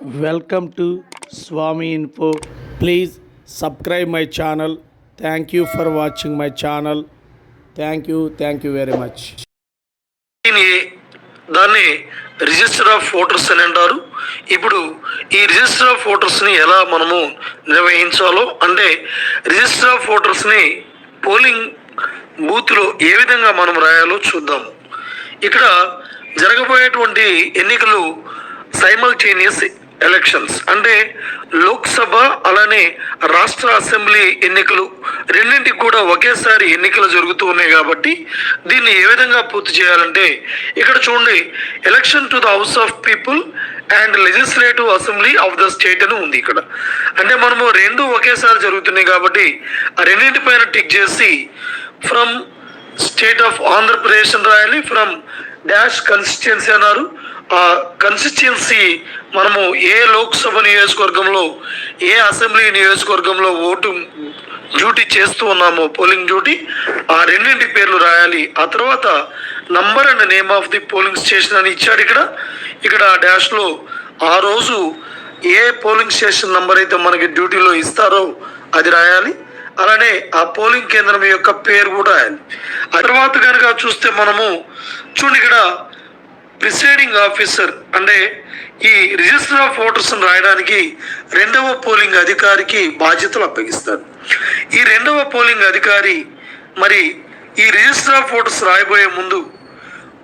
Welcome to Swami info. Please subscribe my channel. Thank you for watching my channel thank you thank you very much దీని దాన్ని register of voters అని అంటారు. ఇప్పుడు ఈ register of ఓటర్స్ని ఎలా మనము నిర్వహించాలో అంటే రిజిస్టర్ ఆఫ్ ఓటర్స్ని పోలింగ్ బూత్లో ఏ విధంగా మనం రాయాలో చూద్దాం. ఇక్కడ జరగబోయేటువంటి ఎన్నికలు సైమల్టేనియస్ ఎలక్షన్స్ అంటే లోక్సభ అలానే రాష్ట్ర అసెంబ్లీ ఎన్నికలు రెండింటికి కూడా ఒకేసారి ఎన్నికలు జరుగుతూ ఉన్నాయి కాబట్టి దీన్ని ఏ విధంగా పూర్తి చేయాలంటే ఇక్కడ చూడండి election to the house of people and legislative assembly of the state అని ఉంది ఇక్కడ. అంటే మనము రెండు ఒకేసారి జరుగుతున్నాయి కాబట్టి ఆ రెండింటిపైన టిక్ చేసి ఫ్రమ్ స్టేట్ ఆఫ్ ఆంధ్రప్రదేశ్ అని రాయాలి ఫ్రమ్ డాష్ కన్స్టిట్యున్సీ అన్నారు. ఆ కన్స్టిట్యున్సీ మనము ఏ లోక్సభ నియోజకవర్గంలో ఏ అసెంబ్లీ నియోజకవర్గంలో ఓటు డ్యూటీ చేస్తూ ఉన్నామో పోలింగ్ డ్యూటీ ఆ రెండింటి పేర్లు రాయాలి. ఆ తర్వాత number and name of the polling station అని ఇచ్చాడు ఇక్కడ. ఇక్కడ డాష్లో ఆ రోజు ఏ పోలింగ్ స్టేషన్ నంబర్ అయితే మనకి డ్యూటీలో ఇస్తారో అది రాయాలి. అలానే ఆ పోలింగ్ కేంద్రం యొక్క పేరు కూడా ఆ తర్వాత కనుక చూస్తే మనము చూడండి ఇక్కడ ప్రిసైడింగ్ ఆఫీసర్ అంటే ఈ రిజిస్టర్ ఆఫ్ ఓటర్స్ రాయడానికి రెండవ పోలింగ్ అధికారికి బాధ్యతలు అప్పగిస్తారు. ఈ రెండవ పోలింగ్ అధికారి మరి ఈ రిజిస్టర్ ఆఫ్ ఓటర్స్ రాయబోయే ముందు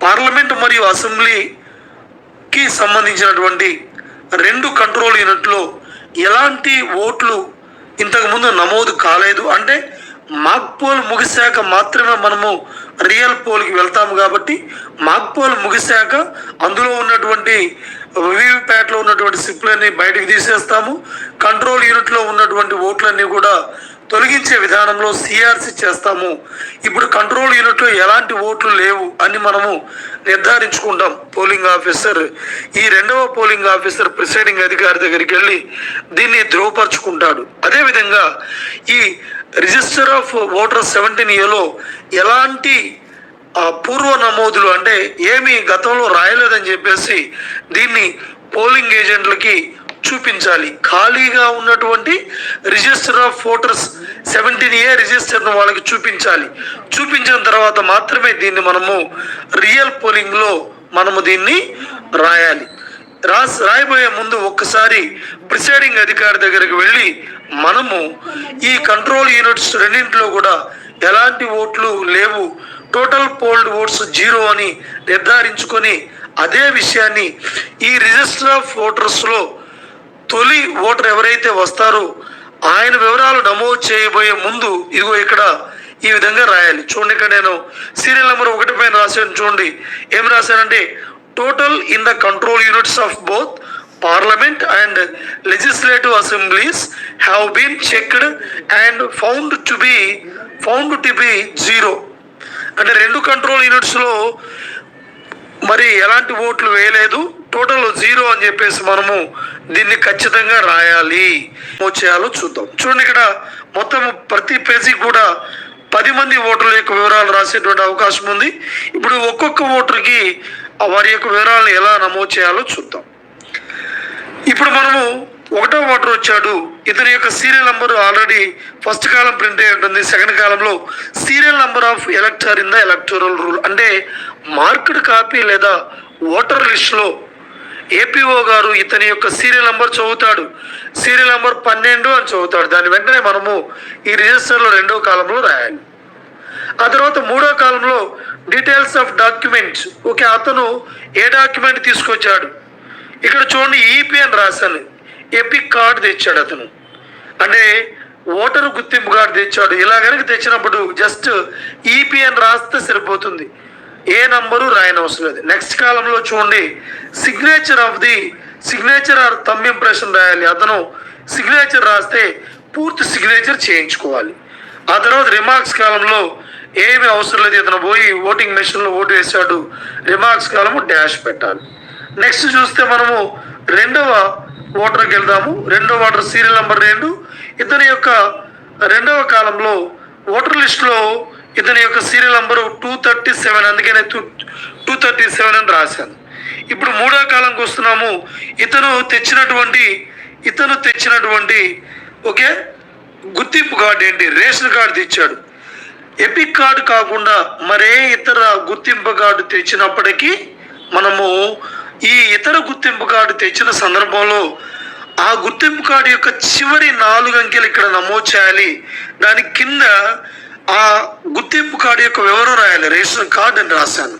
పార్లమెంట్ మరియు అసెంబ్లీకి సంబంధించినటువంటి రెండు కంట్రోల్ యూనిట్లో ఎలాంటి ఓట్లు ఇంతకుముందు నమోదు కాలేదు. అంటే మాక్ పోల్ ముగిశాక మాత్రమే మనము రియల్ పోల్కి వెళ్తాము కాబట్టి మాక్ పోల్ ముగిశాక అందులో ఉన్నటువంటి వివిప్యాట్లో ఉన్నటువంటి సిప్లన్నీ బయటకు తీసేస్తాము. కంట్రోల్ యూనిట్లో ఉన్నటువంటి ఓట్లన్నీ కూడా తొలగించే విధానంలో సిఆర్సి చేస్తాము. ఇప్పుడు కంట్రోల్ యూనిట్లో ఎలాంటి ఓట్లు లేవు అని మనము నిర్ధారించుకుంటాం. పోలింగ్ ఆఫీసర్ ఈ రెండవ పోలింగ్ ఆఫీసర్ ప్రిసైడింగ్ అధికారి దగ్గరికి వెళ్ళి దీన్ని ధృవపరుచుకుంటాడు. అదేవిధంగా ఈ రిజిస్టర్ ఆఫ్ ఓటర్ సెవెంటీన్ ఏలో ఎలాంటి పూర్వ నమోదులు అంటే ఏమి గతంలో రాయలేదని చెప్పేసి దీన్ని పోలింగ్ ఏజెంట్లకి చూపించాలి. ఖాళీగా ఉన్నటువంటి register of voters seventeen A రిజిస్టర్ను వాళ్ళకి చూపించాలి. చూపించిన తర్వాత మాత్రమే దీన్ని మనము రియల్ పోలింగ్లో మనము దీన్ని రాయాలి. రాస్ రాయబోయే ముందు ఒక్కసారి ప్రిసైడింగ్ అధికారి దగ్గరికి వెళ్ళి మనము ఈ కంట్రోల్ యూనిట్స్ రెండింటిలో కూడా ఎలాంటి ఓట్లు లేవు టోటల్ పోల్డ్ ఓట్స్ జీరో అని నిర్ధారించుకొని అదే విషయాన్ని ఈ రిజిస్టర్ ఆఫ్ ఓటర్స్లో తొలి ఓటర్ ఎవరైతే వస్తారో ఆయన వివరాలు నమోదు చేయబోయే ముందు ఇదిగో ఇక్కడ ఈ విధంగా రాయాలి. చూడండి ఇక్కడ నేను సీరియల్ నెంబర్ ఒకటి పైన రాశాను చూడండి. ఏం రాశానంటే total in the control units of both parliament and legislative assemblies have been checked and found to be found to be zero అంటే రెండు కంట్రోల్ యూనిట్స్లో మరి ఎలాంటి ఓట్లు వేయలేదు. టోటల్ జీరో అని చెప్పేసి మనము దీన్ని ఖచ్చితంగా రాయాలి. చేయాలో చూద్దాం. చూడండి ఇక్కడ మొత్తం ప్రతి పేజీ కూడా పది మంది ఓటర్ల యొక్క వివరాలు రాసేటువంటి అవకాశం ఉంది. ఇప్పుడు ఒక్కొక్క ఓటర్కి వారి యొక్క వివరాలను ఎలా నమోదు చేయాలో చూద్దాం. ఇప్పుడు మనము ఒకటో ఓటర్ వచ్చాడు. ఇతని యొక్క serial number already first column print అయి ఉంటుంది. సెకండ్ కాలంలో serial number of elector in the electoral roll అంటే మార్క్డ్ కాపీ లేదా ఓటర్ లిస్ట్లో ఏపీఓ గారు ఇతని యొక్క సీరియల్ నంబర్ చదువుతాడు. సీరియల్ నంబర్ పన్నెండు అని చదువుతాడు. దాని వెంటనే మనము ఈ రిజిస్టర్లో రెండో కాలంలో రాయాలి. ఆ తర్వాత మూడో కాలంలో డీటెయిల్స్ ఆఫ్ డాక్యుమెంట్స్. ఓకే అతను ఏ డాక్యుమెంట్ తీసుకొచ్చాడు? ఇక్కడ చూడండి ఈపీ అని రాశాను. ఎపిక్ కార్డు తెచ్చాడు అతను. అంటే ఓటరు గుర్తింపు కార్డు తెచ్చాడు. ఇలా కనుక తెచ్చినప్పుడు జస్ట్ ఈపీ అని రాస్తే సరిపోతుంది. ఏ నంబరు రాయనవసరం లేదు. నెక్స్ట్ కాలంలో చూడండి signature of the signature or thumb impression రాయాలి. అతను సిగ్నేచర్ రాస్తే పూర్తి సిగ్నేచర్ చేయించుకోవాలి. ఆ తర్వాత రిమార్క్స్ కాలంలో ఏమి అవసరం లేదు. ఇతను పోయి ఓటింగ్ మెషిన్లో ఓటు వేశాడు. రిమార్క్స్ కాలము డాష్ పెట్టాలి. నెక్స్ట్ చూస్తే మనము రెండవ ఓటర్కి వెళ్దాము. రెండవ ఓటర్ సీరియల్ నెంబర్ రెండు. ఇతని యొక్క రెండవ కాలంలో ఓటర్ లిస్టులో ఇతని యొక్క serial number two thirty seven అందుకనే టూ థర్టీ సెవెన్ అని రాశాను. ఇప్పుడు మూడో కాలంకి వస్తున్నాము. ఇతను తెచ్చినటువంటి ఇతను తెచ్చినటువంటి ఓకే? గుర్తింపు కార్డు ఏంటి? రేషన్ కార్డు తెచ్చాడు. ఎపిక్ కార్డు కాకుండా మరే ఇతర గుర్తింపు కార్డు తెచ్చినప్పటికీ మనము ఈ ఇతర గుర్తింపు కార్డు తెచ్చిన సందర్భంలో ఆ గుర్తింపు కార్డు యొక్క చివరి నాలుగు అంకెలు ఇక్కడ నమోదు చేయాలి. దాని కింద ఆ గుర్తింపు కార్డు యొక్క వివరం రాయాలి. రేషన్ కార్డు అని రాశాను.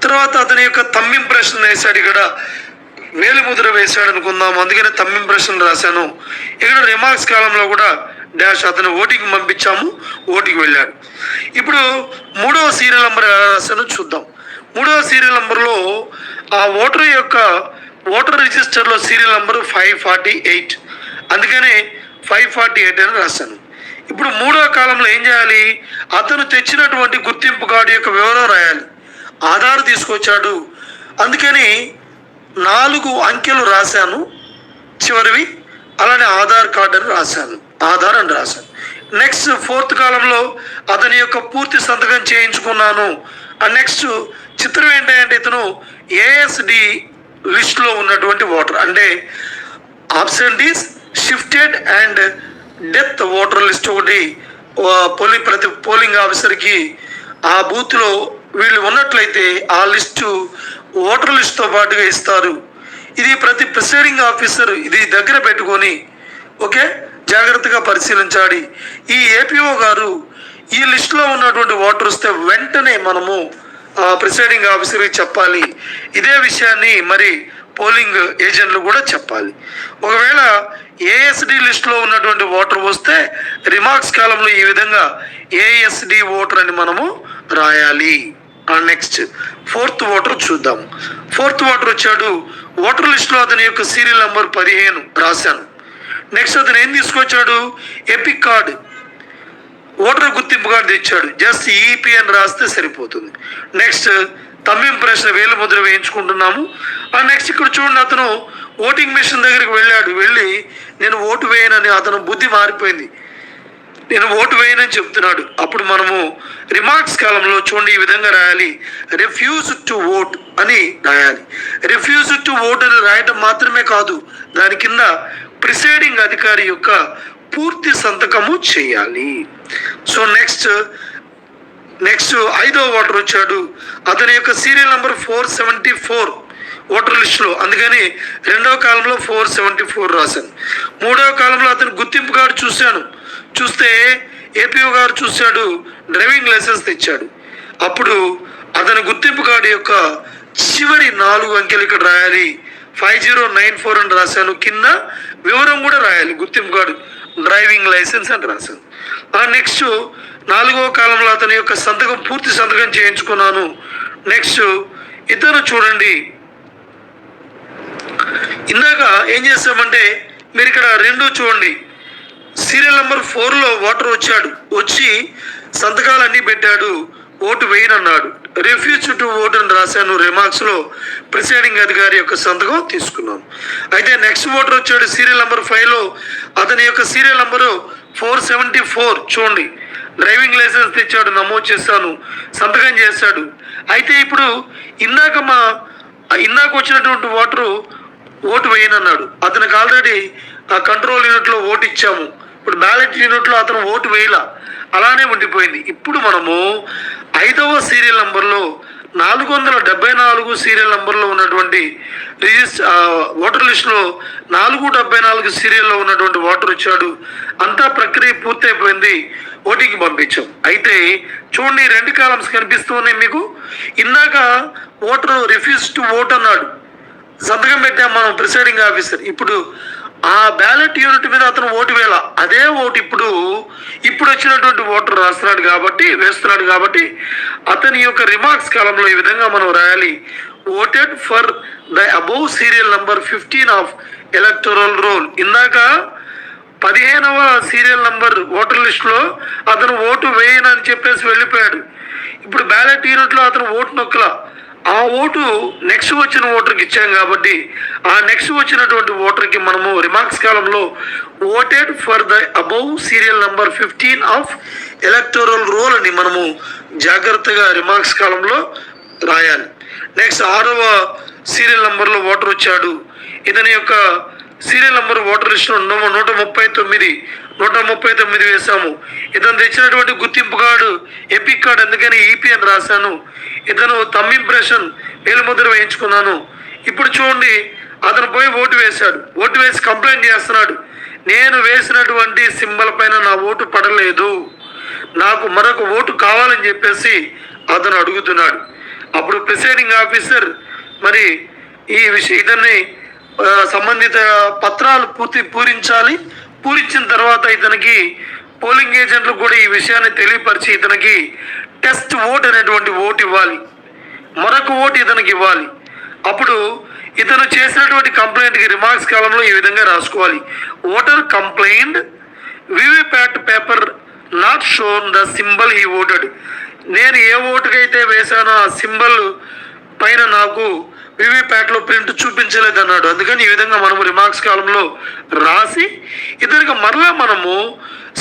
తర్వాత అతని యొక్క తమ్ ఇంప్రెషన్ వేశాడు. ఇక్కడ వేలి ముద్ర వేశాడు అనుకుందాం. అందుకనే తమ్ ఇంప్రెషన్ రాశాను. ఇక్కడ రిమార్క్స్ కాలంలో కూడా డాష్ అతను ఓటికి పంపించాము. ఓటికి వెళ్ళాడు. ఇప్పుడు మూడవ సీరియల్ నెంబర్ ఎలా రాశానో చూద్దాం. మూడవ సీరియల్ నెంబర్లో ఆ ఓటర్ యొక్క ఓటర్ రిజిస్టర్లో serial number five forty eight. అందుకనే ఫైవ్ ఫార్టీ ఎయిట్ అని రాశాను. ఇప్పుడు మూడో కాలంలో ఏం చేయాలి? అతను తెచ్చినటువంటి గుర్తింపు కార్డు యొక్క వివరం రాయాలి. ఆధార్ తీసుకొచ్చాడు. అందుకని నాలుగు అంకెలు రాశాను. చివరివి అలానే ఆధార్ కార్డు అని రాశాను. ఆధార్ అని రాశాను. నెక్స్ట్ ఫోర్త్ కాలంలో అతని యొక్క పూర్తి సంతకం చేయించుకున్నాను. అండ్ నెక్స్ట్ చిత్రం ఏంటంటే ఇతను ఏఎస్డి లిస్ట్లో ఉన్నటువంటి ఓటర్ అంటే absentees shifted and death voter list ఒకటి పోలింగ్ ప్రతి పోలింగ్ ఆఫీసర్కి ఆ బూత్లో వీళ్ళు ఉన్నట్లయితే ఆ లిస్టు ఓటర్ లిస్ట్తో పాటుగా ఇస్తారు. ఇది ప్రతి ప్రిసైడింగ్ ఆఫీసర్ ఇది దగ్గర పెట్టుకొని ఓకే? జాగ్రత్తగా పరిశీలించాలి. ఈ ఏపీఓ గారు ఈ లిస్టులో ఉన్నటువంటి ఓటర్ వస్తే వెంటనే మనము ప్రిసైడింగ్ ఆఫీసర్కి చెప్పాలి. ఇదే విషయాన్ని మరి పోలింగ్ ఏజెంట్లు కూడా చెప్పాలి. ఒకవేళ ఏఎస్డి లిస్టులో ఉన్నటువంటి ఓటర్ వస్తే రిమార్క్స్ కాలంలో ఈ విధంగా ఏఎస్డి ఓటర్ అని మనము రాయాలి. నెక్స్ట్ ఫోర్త్ ఓటర్ చూద్దాం. ఫోర్త్ ఓటర్ వచ్చాడు. ఓటర్ లిస్టులో అతని యొక్క సీరియల్ నెంబర్ పదిహేను రాశాను. నెక్స్ట్ అతను ఏం తీసుకొచ్చాడు? EPIC card. ఓటర్ గుర్తింపు కార్డు తెచ్చాడు. జస్ట్ ఈపీ అని రాస్తే సరిపోతుంది. నెక్స్ట్ తమ్మిం ప్రశ్న వేలు ముద్ర వేయించుకుంటున్నాము. ఆ నెక్స్ట్ ఇక్కడ చూడండి అతను ఓటింగ్ మిషన్ దగ్గరికి వెళ్ళాడు. వెళ్ళి నేను ఓటు వేయనని అతను బుద్ధి మారిపోయింది. నేను ఓటు వేయనని చెప్తున్నాడు. అప్పుడు మనము రిమార్క్స్ కాలంలో చూడండి ఈ విధంగా రాయాలి. రిఫ్యూజ్ టు ఓట్ అని రాయాలి. రిఫ్యూజ్ టు ఓట్ అని రాయటం మాత్రమే కాదు దాని కింద ప్రిసైడింగ్ అధికారి యొక్క పూర్తి సంతకము చేయాలి. సో నెక్స్ట్ నెక్స్ట్ ఐదో ఓటర్ వచ్చాడు. అతని యొక్క serial number four seventy four voter లిస్టులో అందుకని రెండవ కాలంలో ఫోర్ సెవెంటీ ఫోర్ రాశాను. మూడవ కాలంలో అతను గుర్తింపు కార్డు చూశాను. చూస్తే ఏపీఓ గారు చూశాడు డ్రైవింగ్ లైసెన్స్ తెచ్చాడు. అప్పుడు అతని గుర్తింపు కార్డు యొక్క చివరి నాలుగు అంకెలు ఇక్కడ రాయాలి. ఫైవ్ జీరో నైన్ ఫోర్ అని రాశాను. కింద వివరం కూడా రాయాలి గుర్తింపు కార్డు. డ్రైవింగ్ లైసెన్స్ అని రాసింది. ఆ నెక్స్ట్ నాలుగో కాలంలో అతని యొక్క సంతకం పూర్తి సంతకం చేయించుకున్నాను. నెక్స్ట్ ఇతను చూడండి. ఇందాక ఏం చేస్తామంటే మీరు ఇక్కడ రెండు చూడండి. సీరియల్ నెంబర్ ఫోర్లో ఓటర్ వచ్చాడు. వచ్చి సంతకాలన్నీ పెట్టాడు. ఓటు వేయనన్నాడు. రిఫ్యూజ్ టు ఓట్ అని రాశాను రిమార్క్స్లో. ప్రిసైడింగ్ అధికారి యొక్క సంతకం తీసుకున్నాను. అయితే నెక్స్ట్ ఓటర్ వచ్చాడు సీరియల్ నెంబర్ ఫైవ్లో అతని యొక్క serial number four seventy four చూడండి. డ్రైవింగ్ లైసెన్స్ తెచ్చాడు నమోదు చేశాను సంతకం చేశాడు అయితే ఇప్పుడు ఇందాక మా ఇందాక వచ్చినటువంటి ఓటరు ఓటు వేయనన్నాడు. అతనికి ఆల్రెడీ ఆ కంట్రోల్ యూనిట్లో ఓటు ఇచ్చాము. ఇప్పుడు బ్యాలెట్ యూనిట్లో అతను ఓటు వేయలా? అలానే ఉండిపోయింది. ఇప్పుడు మనము ఐదవ సీరియల్ నంబర్లో నాలుగు వందల డెబ్బై నాలుగు సీరియల్ నంబర్లో ఉన్నటువంటి రిజిస్టర్ ఓటర్ లిస్టులో నాలుగు డెబ్బై నాలుగు సీరియల్లో ఉన్నటువంటి ఓటర్ వచ్చాడు. అంతా ప్రక్రియ పూర్తయిపోయింది ఓటింగ్కి పంపించాం. అయితే చూడండి రెండు కాలమ్స్ కనిపిస్తూ ఉన్నాయి మీకు. ఇందాక ఓటర్ రిఫ్యూజ్ టు ఓట్ అన్నాడు. సంతకం పెట్టాం మనం ప్రిసైడింగ్ ఆఫీసర్. ఇప్పుడు ఆ బ్యాలెట్ యూనిట్ మీద అతను ఓటు వేల అదే ఓటు ఇప్పుడు ఇప్పుడు వచ్చినటువంటి ఓటర్ రాస్తున్నాడు కాబట్టి వేస్తున్నాడు కాబట్టి అతని యొక్క రిమార్క్స్ కాలంలో ఈ విధంగా మనం రాయాలి. Voted for the above serial number fifteen of electoral roll ఇందాక పదిహేనవ సీరియల్ నంబర్ ఓటర్ లిస్టులో అతను ఓటు వేయనని చెప్పేసి వెళ్ళిపోయాడు. ఇప్పుడు బ్యాలెట్ యూనిట్లో అతను ఓటు నొక్కల. ఆ ఓటు నెక్స్ట్ వచ్చిన ఓటర్కి ఇచ్చాం కాబట్టి ఆ నెక్స్ట్ వచ్చినటువంటి ఓటర్కి మనము రిమార్క్స్ కాలంలో voted for the above serial number fifteen of electoral roll అని మనము జాగ్రత్తగా రిమార్క్స్ కాలంలో రాయాలి. నెక్స్ట్ ఆరవ సీరియల్ నంబర్లో ఓటర్ వచ్చాడు. ఇతని యొక్క సీరియల్ నంబర్ ఓటర్ లిస్టులో నూట నూట ముప్పై తొమ్మిది నూట ముప్పై తొమ్మిది వేశాము. ఇతను తెచ్చినటువంటి గుర్తింపు కార్డు ఎపిక్ కార్డు అందుకని ఈపీ అని రాశాను. ఇతను తమ్ ఇంప్రెషన్ వేలుముద్ర వేయించుకున్నాను. ఇప్పుడు చూడండి అతను పోయి ఓటు వేశాడు. ఓటు వేసి కంప్లైంట్ చేస్తున్నాడు. నేను వేసినటువంటి సింబల్ పైన నా ఓటు పడలేదు. నాకు మరొక ఓటు కావాలని చెప్పేసి అతను అడుగుతున్నాడు. అప్పుడు ప్రిసైడింగ్ ఆఫీసర్ మరి ఈ విషయం ఇతన్ని సంబంధిత పత్రాలు పూర్తి పూరించాలి. పూరించిన తర్వాత ఇతనికి పోలింగ్ ఏజెంట్లు కూడా ఈ విషయాన్ని తెలియపరిచి ఇతనికి టెస్ట్ ఓట్ అనేటువంటి ఓటు ఇవ్వాలి. మరొక ఓటు ఇతనికి ఇవ్వాలి. అప్పుడు ఇతను చేసినటువంటి కంప్లైంట్కి రిమార్క్స్ కాలంలో ఈ విధంగా రాసుకోవాలి. Voter complaint VVPAT paper not shown the symbol he voted. నేను ఏ ఓటుకైతే వేశానో ఆ సింబల్ పైన నాకు వివిప్యాట్లో ప్రింట్ చూపించలేదు అన్నాడు అందుకని ఈ విధంగా మనము రిమార్క్స్ కాలంలో రాసి ఇద్దరికి మరలా మనము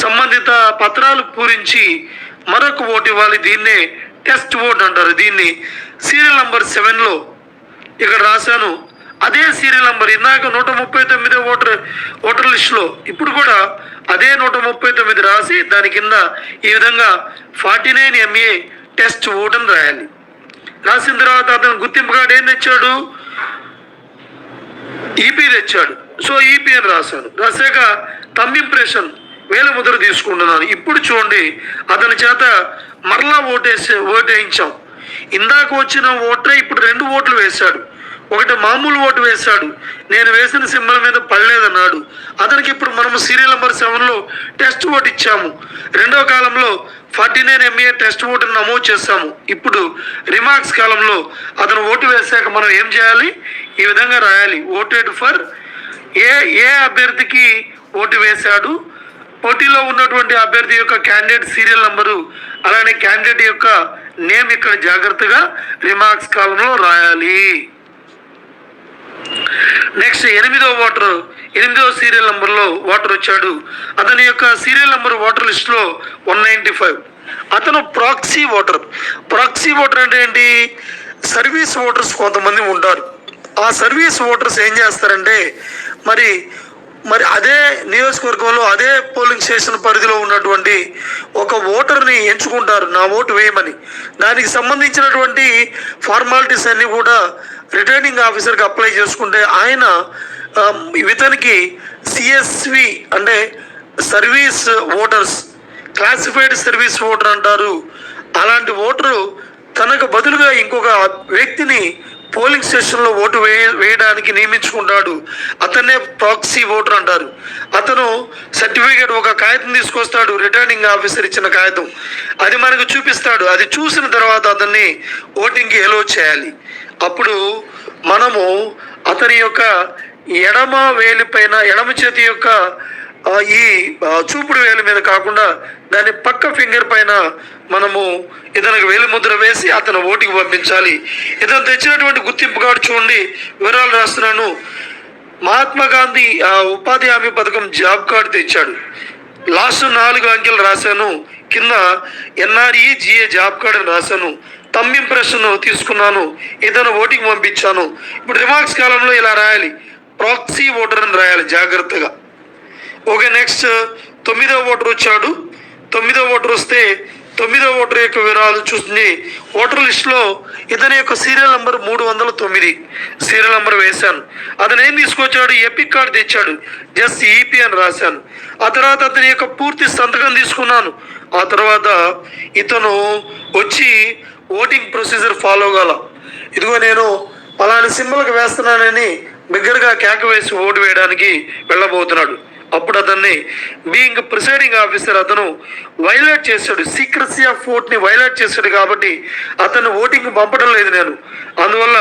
సంబంధిత పత్రాలు పూరించి మరొక ఓటు ఇవ్వాలి దీన్నే టెస్ట్ ఓట్ అంటారు. దీన్ని సీరియల్ నంబర్ సెవెన్లో ఇక్కడ రాశాను. అదే సీరియల్ నంబర్ ఇందాక నూట ముప్పై తొమ్మిది ఓటర్ ఓటర్ లిస్టులో ఇప్పుడు కూడా అదే నూట ముప్పై తొమ్మిది రాసి దాని కింద ఈ విధంగా forty nine MA test vote అని రాయాలి. రాసిన తర్వాత అతను గుర్తింపు కార్డు ఏం తెచ్చాడు ఈపీ తెచ్చాడు. సో ఈపీ అని రాశాను రాశాక తమ్ ఇంప్రెషన్ వేల ముద్ర తీసుకుంటున్నాను. ఇప్పుడు చూడండి అతని చేత మరలా ఓటేసే ఓటేయించాం. ఇందాక వచ్చిన ఓటరే ఇప్పుడు రెండు ఓట్లు వేశాడు. ఒకటి మామూలు ఓటు వేశాడు. నేను వేసిన సింబల్ మీద పడలేదన్నాడు. అతనికి ఇప్పుడు మనం సీరియల్ నెంబర్ సెవెన్లో టెస్ట్ ఓటు ఇచ్చాము. రెండో కాలంలో ఫార్టీ నైన్ ఎంఏ టెస్ట్ ఓటును నమోదు చేస్తాము ఇప్పుడు రిమార్క్స్ కాలంలో అతను ఓటు వేశాక మనం ఏం చేయాలి? ఈ విధంగా రాయాలి. ఓటెడ్ ఫర్ ఏ ఏ అభ్యర్థికి ఓటు వేశాడు? పోటీలో ఉన్నటువంటి అభ్యర్థి యొక్క క్యాండిడేట్ సీరియల్ నంబరు అలానే క్యాండిడేట్ యొక్క నేమ్ ఇక్కడ జాగ్రత్తగా రిమార్క్స్ కాలంలో రాయాలి. నెక్స్ట్ ఎనిమిదో ఓటర్ ఎనిమిదో సీరియల్ నెంబర్లో ఓటర్ వచ్చాడు. అతని యొక్క సీరియల్ నెంబర్ ఓటర్ లిస్టులో వన్ నైంటీ ఫైవ్. అతను ప్రాక్సీ ఓటర్ ప్రాక్సీ ఓటర్ అంటే ఏంటి? సర్వీస్ ఓటర్స్ కొంతమంది ఉంటారు. ఆ సర్వీస్ ఓటర్స్ ఏం చేస్తారంటే మరి మరి అదే నియోజకవర్గంలో అదే పోలింగ్ స్టేషన్ పరిధిలో ఉన్నటువంటి ఒక ఓటర్ని ఎంచుకుంటారు. నా ఓటు వేయమని. దానికి సంబంధించినటువంటి ఫార్మాలిటీస్ అన్నీ కూడా రిటర్నింగ్ ఆఫీసర్కి అప్లై చేసుకుంటే ఆయన ఇతనికి సిఎస్వి అంటే service voters classified service voter అంటారు. అలాంటి ఓటరు తనకు బదులుగా ఇంకొక వ్యక్తిని పోలింగ్ స్టేషన్లో ఓటు వేయ వేయడానికి నియమించుకుంటాడు. అతనే ప్రాక్సీ ఓటర్ అంటారు. అతను సర్టిఫికేట్ ఒక కాగితం తీసుకొస్తాడు రిటర్నింగ్ ఆఫీసర్ ఇచ్చిన కాగితం. అది మనకు చూపిస్తాడు. అది చూసిన తర్వాత అతన్ని ఓటింగ్కి ఎలో చేయాలి. అప్పుడు మనము అతని యొక్క ఎడమ వేలి పైన ఎడమ చేతి యొక్క ఈ చూపుడు వేలు మీద కాకుండా దాని పక్క ఫింగర్ పైన మనము ఇతనికి వేలి ముద్ర వేసి అతను ఓటికి పంపించాలి. ఇతను తెచ్చినటువంటి గుర్తింపు కార్డు చూడండి వివరాలు రాస్తున్నాను. మహాత్మా గాంధీ ఆ, ఉపాధి హామీ పథకం జాబ్ కార్డు తెచ్చాడు. లాస్ట్ నాలుగు అంకెలు రాశాను. కింద ఎన్ఆర్ఈ జిఏ జాబ్ కార్డు రాశాను. తమ్ ఇంప్రెషన్ తీసుకున్నాను. ఇతను ఓటింగ్ పంపించాను. ఇప్పుడు రిమార్క్స్ కాలంలో ఇలా రాయాలి. ప్రాక్సీ ఓటర్ అని రాయాలి జాగ్రత్తగా. Okay next. తొమ్మిదో ఓటర్ వచ్చాడు. తొమ్మిదో ఓటర్ వస్తే తొమ్మిదో ఓటర్ యొక్క వివరాలు చూస్తుంది. ఓటర్ లిస్టులో ఇతని యొక్క సీరియల్ నంబర్ మూడు వందల తొమ్మిది. సీరియల్ నంబర్ వేశాను. అతను ఏం తీసుకొచ్చాడు? ఎపిక్ కార్డు తెచ్చాడు. జస్ట్ ఈపీ అని రాశాను. ఆ తర్వాత అతని యొక్క పూర్తి సంతకం తీసుకున్నాను. ఆ తర్వాత ఇతను వచ్చి ఓటింగ్ ప్రొసీజర్ ఫాలో కాల. ఇదిగో నేను పలాని సింబల్కి వేస్తున్నానని బిగ్గరగా కేక వేసి ఓటు వేయడానికి వెళ్ళబోతున్నాడు. అప్పుడు అతన్ని బీయింగ్ ప్రిసైడింగ్ ఆఫీసర్ అతను వైలేట్ చేశాడు. సీక్రసీ ఆఫ్ ఓట్ని వైలేట్ చేశాడు కాబట్టి అతను ఓటింగ్ పంపడం లేదు నేను. అందువల్ల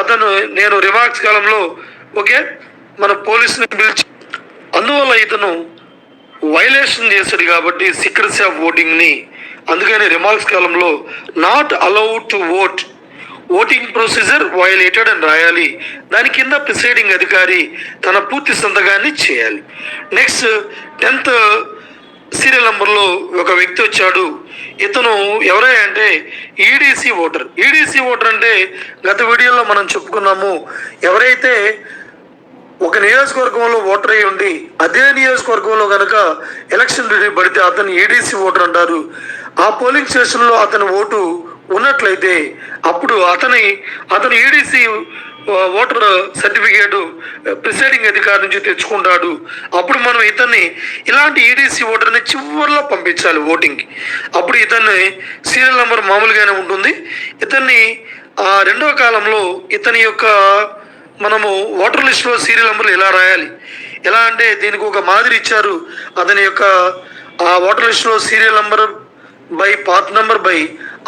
అతను నేను రిమార్క్స్ కాలంలో ఓకే మన పోలీసుని పిలిచి అందువల్ల ఇతను వైలేషన్ చేశాడు కాబట్టి సీక్రసీ ఆఫ్ ఓటింగ్ని అందుకని రిమార్క్స్ కాలంలో not allowed to vote voting procedure violated అని రాయాలి. దాని కింద ప్రిసైడింగ్ అధికారి తన పూర్తి సంతకాన్ని చేయాలి. నెక్స్ట్ టెన్త్ సీరియల్ నంబర్లో ఒక వ్యక్తి వచ్చాడు. ఇతను ఎవరై అంటే ఈడీసీ ఓటర్ ఈడీసీ ఓటర్ అంటే గత వీడియోలో మనం చెప్పుకున్నాము. ఎవరైతే ఒక నియోజకవర్గంలో ఓటర్ అయి ఉండి అదే నియోజకవర్గంలో కనుక ఎలక్షన్ పడితే అతను ఈడీసీ ఓటర్ అంటారు. ఆ పోలింగ్ స్టేషన్లో అతని ఓటు ఉన్నట్లయితే అప్పుడు అతని అతను ఈడీసీ ఓటర్ సర్టిఫికేట్ ప్రిసైడింగ్ అధికారి నుంచి తెచ్చుకుంటాడు. అప్పుడు మనం ఇతన్ని ఇలాంటి ఈడీసీ ఓటర్ని చివరిలో పంపించాలి ఓటింగ్కి. అప్పుడు ఇతన్ని సీరియల్ నెంబర్ మామూలుగానే ఉంటుంది. ఇతన్ని ఆ రెండవ కాలంలో ఇతని యొక్క మనము ఓటర్ లిస్ట్లో సీరియల్ నెంబర్లు ఎలా రాయాలి? ఎలా అంటే దీనికి ఒక మాదిరి ఇచ్చారు. అతని యొక్క ఆ ఓటర్ లిస్ట్లో serial number by part number by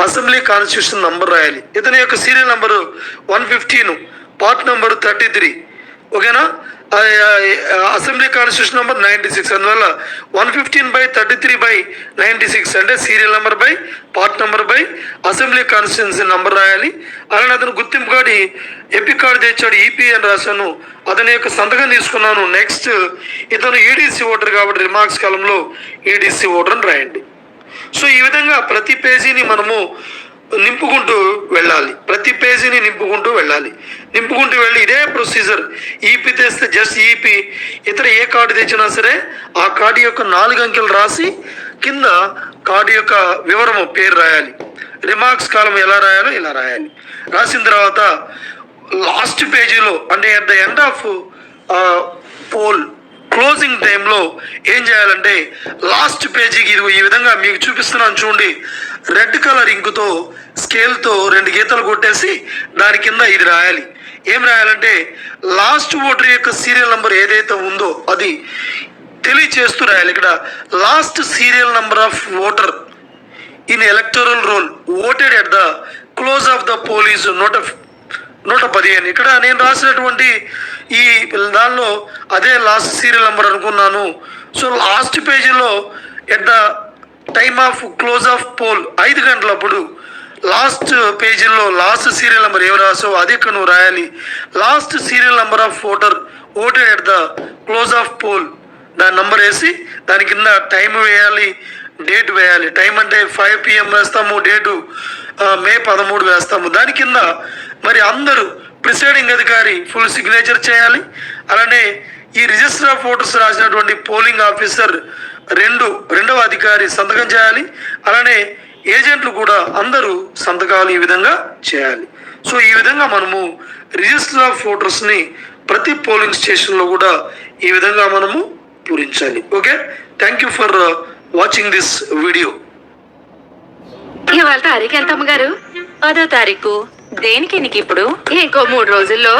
assembly constitution number రాయాలి. ఇతని యొక్క serial number one fifteen part number thirty three ఓకేనా assembly constitution number ninety six అందువల్ల one fifteen by thirty three by ninety six అంటే serial number by part number by assembly constituency number రాయాలి. అలానే అతను గుర్తింపు కార్డు ఎపిక్ కార్డు తెచ్చాడు EP అని రాశాను. అతని యొక్క సంతకం తీసుకున్నాను. నెక్స్ట్ ఇతను ఈడీసీ ఓటర్ కాబట్టి రిమార్క్స్ కాలంలో ఈడీసీ ఓటర్ అని రాయండి. సో ఈ విధంగా ప్రతి పేజీని మనము నింపుకుంటూ వెళ్ళాలి. ప్రతి పేజీని నింపుకుంటూ వెళ్ళాలి. నింపుకుంటూ వెళ్ళి ఇదే ప్రొసీజర్ ఈపీ తెస్తే జస్ట్ ఈపీ ఇతర ఏ కార్డు తెచ్చినా సరే ఆ కార్డు యొక్క నాలుగు అంకెలు రాసి కింద కార్డు యొక్క వివరము పేరు రాయాలి. రిమార్క్స్ కాలం ఎలా రాయాలో ఇలా రాయాలి. రాసిన తర్వాత లాస్ట్ పేజీలో అంటే at the end of poll closing టైంలో ఏం చేయాలంటే లాస్ట్ పేజీకి ఇది ఈ విధంగా మీకు చూపిస్తున్నాను చూడండి. రెడ్ కలర్ ఇంకుతో స్కేల్తో రెండు గీతలు కొట్టేసి దాని కింద ఇది రాయాలి. ఏం రాయాలంటే లాస్ట్ ఓటర్ యొక్క సీరియల్ నంబర్ ఏదైతే ఉందో అది తెలియచేస్తూ రాయాలి. ఇక్కడ last serial number of voter in electoral roll voted at the close of the poll note of నూట పదిహేను. ఇక్కడ నేను రాసినటువంటి ఈ దానిలో అదే లాస్ట్ సీరియల్ నెంబర్ అనుకున్నాను. సో లాస్ట్ పేజీలో at the time of close of poll ఐదు గంటలప్పుడు లాస్ట్ పేజీలో లాస్ట్ సీరియల్ నెంబర్ ఏమి రాసో అది ఇక్కడ నువ్వు రాయాలి. Last serial number of voter voter at the close of poll దాని నంబర్ వేసి దాని కింద టైం వేయాలి. డేట్ వేయాలి. టైం అంటే ఫైవ్ పిఎం వేస్తాము డేటు మే పదమూడు వేస్తాము. దాని కింద మరి అందరూ ప్రిసైడింగ్ అధికారి ఫుల్ సిగ్నేచర్ చేయాలి. అలానే ఈ రిజిస్టర్ ఆఫ్ ఓటర్స్ రాసినటువంటి పోలింగ్ ఆఫీసర్ రెండు రెండవ అధికారి సంతకం చేయాలి. అలానే ఏజెంట్లు కూడా అందరూ సంతకాలు ఈ విధంగా చేయాలి. సో ఈ విధంగా మనము రిజిస్టర్ ఆఫ్ ఓటర్స్ని ప్రతి పోలింగ్ స్టేషన్లో కూడా ఈ విధంగా మనము పూరించాలి. Okay? Thank you for watching this video ఇవాళ తారీఖు ఎంత అమ్మగారు? పదో తారీఖు. దేనికి నీకు ఇప్పుడు ఇంకో మూడు రోజుల్లో.